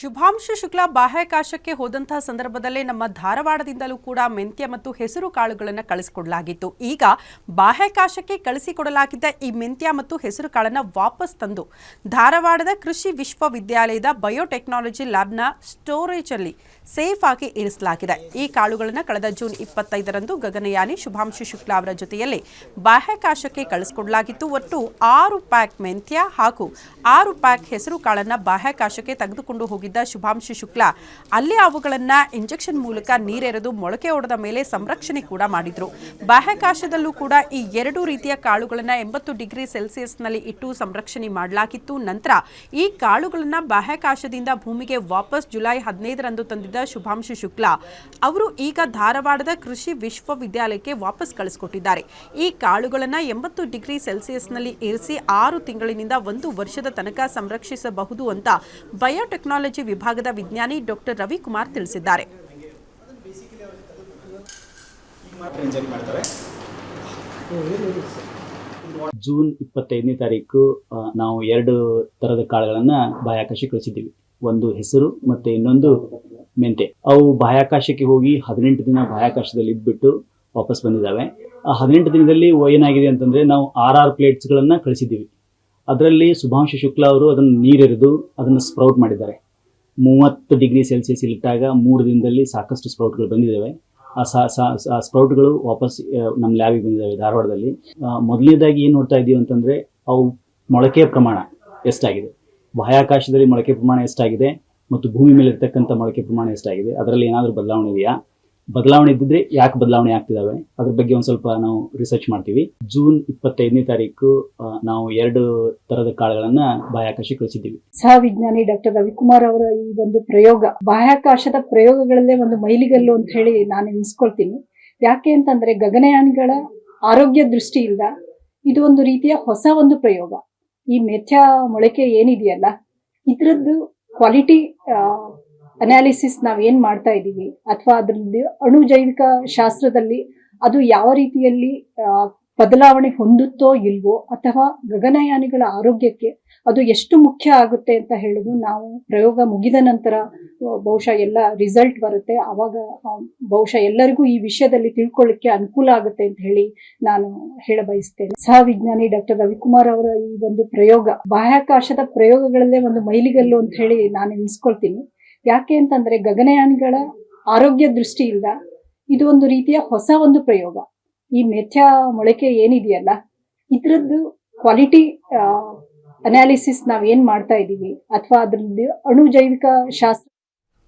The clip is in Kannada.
ಶುಭಾಂಶು ಶುಕ್ಲ, ಬಾಹ್ಯಾಕಾಶಕ್ಕೆ ಹೋದಂತಹ ಸಂದರ್ಭದಲ್ಲೇ ನಮ್ಮ ಧಾರವಾಡದಿಂದಲೂ ಕೂಡ ಮೆಂತ್ಯ ಮತ್ತು ಹೆಸರು ಕಾಳುಗಳನ್ನು ಕಳಿಸಿಕೊಡಲಾಗಿತ್ತು. ಈಗ ಬಾಹ್ಯಾಕಾಶಕ್ಕೆ ಕಳಿಸಿಕೊಡಲಾಗಿದ್ದ ಈ ಮೆಂತ್ಯ ಮತ್ತು ಹೆಸರು ಕಾಳನ್ನು ವಾಪಸ್ ತಂದು ಧಾರವಾಡದ ಕೃಷಿ ವಿಶ್ವವಿದ್ಯಾಲಯದ ಬಯೋಟೆಕ್ನಾಲಜಿ ಲ್ಯಾಬ್ನ ಸ್ಟೋರೇಜಲ್ಲಿ ಸೇಫ್ ಆಗಿ ಇರಿಸಲಾಗಿದೆ. ಈ ಕಾಳುಗಳನ್ನು ಕಳೆದ ಜೂನ್ ಇಪ್ಪತ್ತೈದರಂದು ಗಗನಯಾನಿ ಶುಭಾಂಶು ಶುಕ್ಲಾ ಅವರ ಜೊತೆಯಲ್ಲಿ ಬಾಹ್ಯಾಕಾಶಕ್ಕೆ ಕಳಿಸಿಕೊಡಲಾಗಿತ್ತು. ಒಟ್ಟು ಆರು ಪ್ಯಾಕ್ ಮೆಂತ್ಯ ಹಾಗೂ ಆರು ಪ್ಯಾಕ್ ಹೆಸರು ಕಾಳನ್ನು ಬಾಹ್ಯಾಕಾಶಕ್ಕೆ ತೆಗೆದುಕೊಂಡು ಹೋಗಿದ್ದ ಶುಭಾಂಶು ಶುಕ್ಲಾ, ಅಲ್ಲಿ ಅವುಗಳನ್ನು ಇಂಜೆಕ್ಷನ್ ಮೂಲಕ ನೀರೆರೆದು ಮೊಳಕೆ ಒಡೆದ ಮೇಲೆ ಸಂರಕ್ಷಣೆ ಕೂಡ ಮಾಡಿದ್ರು. ಬಾಹ್ಯಾಕಾಶದಲ್ಲೂ ಕೂಡ ಈ ಎರಡು ರೀತಿಯ ಕಾಳುಗಳನ್ನು ಎಂಬತ್ತು ಡಿಗ್ರಿ ಸೆಲ್ಸಿಯಸ್ನಲ್ಲಿ ಇಟ್ಟು ಸಂರಕ್ಷಣೆ ಮಾಡಲಾಗಿತ್ತು. ನಂತರ ಈ ಕಾಳುಗಳನ್ನು ಬಾಹ್ಯಾಕಾಶದಿಂದ ಭೂಮಿಗೆ ವಾಪಸ್ ಜುಲೈ ಹದಿನೈದರಂದು ತಂದಿದ್ದ ಶುಭಾಂಶು ಶುಕ್ಲಾ, ಅವರು ಈಗ ಧಾರವಾಡದ ಕೃಷಿ ವಿಶ್ವವಿದ್ಯಾಲಯಕ್ಕೆ ವಾಪಸ್ ಕಳಿಸಿಕೊಟ್ಟಿದ್ದಾರೆ. ಈ ಕಾಳುಗಳನ್ನು ಎಂಬತ್ತು ಡಿಗ್ರಿ ಸೆಲ್ಸಿಯಸ್ನಲ್ಲಿ ಇರಿಸಿ ಆರು ತಿಂಗಳಿನಿಂದ ಒಂದು ವರ್ಷದ ತನಕ ಸಂರಕ್ಷಿಸಬಹುದು ಅಂತ ಬಯೋಟೆಕ್ನಾಲಜಿ ವಿಭಾಗದ ವಿಜ್ಞಾನಿ ಡಾಕ್ಟರ್ ರವಿಕುಮಾರ್ ತಿಳಿಸಿದ್ದಾರೆ. ಜೂನ್ ಇಪ್ಪತ್ತೈದನೇ ತಾರೀಕು ನಾವು ಎರಡು ತರದ ಕಾಳುಗಳನ್ನು ಬಾಹ್ಯಾಕಾಶ ಕಳಿಸಿದ್ದೀವಿ ಒಂದು ಹೆಸರು ಮತ್ತೆ ಇನ್ನೊಂದು ಮೆಂತೆ. ಅವು ಬಾಹ್ಯಾಕಾಶಕ್ಕೆ ಹೋಗಿ ಹದಿನೆಂಟು ದಿನ ಬಾಹ್ಯಾಕಾಶದಲ್ಲಿ ಇದ್ಬಿಟ್ಟು ವಾಪಸ್ ಬಂದಿದ್ದಾವೆ. ಆ ಹದಿನೆಂಟು ದಿನದಲ್ಲಿ ಏನಾಗಿದೆ ಅಂತಂದ್ರೆ ನಾವು ಆರ್ ಆರ್ ಪ್ಲೇಟ್ಸ್ಗಳನ್ನು ಕಳಿಸಿದ್ದೀವಿ. ಅದರಲ್ಲಿ ಸುಭಾಂಶು ಶುಕ್ಲಾ ಅವರು ಅದನ್ನು ನೀರೆರೆದು ಅದನ್ನು ಸ್ಪ್ರೌಟ್ ಮಾಡಿದ್ದಾರೆ. ಮೂವತ್ತು ಡಿಗ್ರಿ ಸೆಲ್ಸಿಯಸ್ ಇಟ್ಟಾಗ ಮೂರು ದಿನದಲ್ಲಿ ಸಾಕಷ್ಟು ಸ್ಪ್ರೌಟ್ಗಳು ಬಂದಿದ್ದಾವೆ. ಆ ಸ್ಪ್ರೌಟ್ಗಳು ವಾಪಸ್ ನಮ್ಮ ಲ್ಯಾಬಿಗೆ ಬಂದಿದ್ದಾವೆ ಧಾರವಾಡದಲ್ಲಿ. ಮೊದಲನೇದಾಗಿ ಏನು ನೋಡ್ತಾ ಇದ್ದೀವಿ ಅಂತಂದರೆ ಅವು ಮೊಳಕೆಯ ಪ್ರಮಾಣ ಎಷ್ಟಾಗಿದೆ. ಬಾಹ್ಯಾಕಾಶದಲ್ಲಿ ಮೊಳಕೆ ಪ್ರಮಾಣ ಎಷ್ಟಾಗಿದೆ ಮತ್ತು ಭೂಮಿ ಮೇಲೆ ಇರ್ತಕ್ಕಂಥ ಮೊಳಕೆ ಪ್ರಮಾಣ ಎಷ್ಟಾಗಿದೆ. ಅದರಲ್ಲಿ ಏನಾದರೂ ಬದಲಾವಣೆ ಇದೆಯಾ? ಬದಲಾವಣೆ ಇದ್ದಿದ್ರೆ ಯಾಕೆ ಬದಲಾವಣೆ ಆಗ್ತಿದಾವೆ? ಅದ್ರ ಬಗ್ಗೆ ಒಂದು ಸ್ವಲ್ಪ ನಾವು ರಿಸರ್ಚ್ ಮಾಡ್ತೀವಿ. ಜೂನ್ ಇಪ್ಪತ್ತೈದನೇ ತಾರೀಕು ನಾವು ಎರಡು ತರದ ಕಾಳುಗಳನ್ನ ಬಾಹ್ಯಾಕಾಶ ಕಳಿಸಿದ್ದೀವಿ. ಸಹ ವಿಜ್ಞಾನಿ ಡಾಕ್ಟರ್ ರವಿಕುಮಾರ್ ಅವರ ಈ ಒಂದು ಪ್ರಯೋಗ, ಬಾಹ್ಯಾಕಾಶದ ಪ್ರಯೋಗಗಳಲ್ಲೇ ಒಂದು ಮೈಲಿಗಲ್ಲು ಅಂತ ಹೇಳಿ ನಾನು ಎನಿಸ್ಕೊಳ್ತೀನಿ ಯಾಕೆ ಅಂತಂದ್ರೆ ಗಗನಯಾನಿಗಳ ಆರೋಗ್ಯ ದೃಷ್ಟಿಯಿಂದ ಇದು ಒಂದು ರೀತಿಯ ಹೊಸ ಒಂದು ಪ್ರಯೋಗ. ಈ ಮೆಥ್ಯ ಮೊಳಕೆ ಏನಿದೆಯಲ್ಲ, ಇದರದ್ದು ಕ್ವಾಲಿಟಿ ಅನಾಲಿಸಿಸ್ ನಾವು ಏನು ಮಾಡ್ತಾ ಇದ್ದೀವಿ? ಅಥವಾ ಅದರಲ್ಲಿ ಅಣುಜೈವಿಕ ಶಾಸ್ತ್ರದಲ್ಲಿ ಅದು ಯಾವ ರೀತಿಯಲ್ಲಿ ಬದಲಾವಣೆ ಹೊಂದುತ್ತೋ ಇಲ್ವೋ ಅಥವಾ ಗಗನಯಾನಿಗಳ ಆರೋಗ್ಯಕ್ಕೆ ಅದು ಎಷ್ಟು ಮುಖ್ಯ ಆಗುತ್ತೆ ಅಂತ ಹೇಳೋದು ನಾವು ಪ್ರಯೋಗ ಮುಗಿದ ನಂತರ, ಬಹುಶಃ ಎಲ್ಲ ರಿಸಲ್ಟ್ ಬರುತ್ತೆ. ಆವಾಗ ಬಹುಶಃ ಎಲ್ಲರಿಗೂ ಈ ವಿಷಯದಲ್ಲಿ ತಿಳ್ಕೊಳ್ಳಿಕ್ಕೆ ಅನುಕೂಲ ಆಗುತ್ತೆ ಅಂತ ಹೇಳಿ ನಾನು ಹೇಳ ಬಯಸ್ತೇನೆ ಸಹ ವಿಜ್ಞಾನಿ ಡಾಕ್ಟರ್ ರವಿಕುಮಾರ್ ಅವರ ಈ ಒಂದು ಪ್ರಯೋಗ, ಬಾಹ್ಯಾಕಾಶದ ಪ್ರಯೋಗಗಳಲ್ಲೇ ಒಂದು ಮೈಲಿಗಲ್ಲು ಅಂತ ಹೇಳಿ ನಾನು ಎನಿಸ್ಕೊಳ್ತೀನಿ ಯಾಕೆ ಅಂತಂದ್ರೆ ಗಗನಯಾನಿಗಳ ಆರೋಗ್ಯ ದೃಷ್ಟಿಯಿಂದ ಇದು ಒಂದು ರೀತಿಯ ಹೊಸ ಒಂದು ಪ್ರಯೋಗ. ಈ ಮೆಥ್ಯ ಮೊಳಕೆ ಏನಿದೆಯಲ್ಲ, ಇದ್ರದ್ದು ಕ್ವಾಲಿಟಿ ಅನಾಲಿಸಿಸ್ ನಾವೇನ್ ಮಾಡ್ತಾ ಇದ್ದೀವಿ ಅಥವಾ ಅದ್ರದ್ದು ಅಣುಜೈವಿಕ ಶಾಸ್ತ್ರ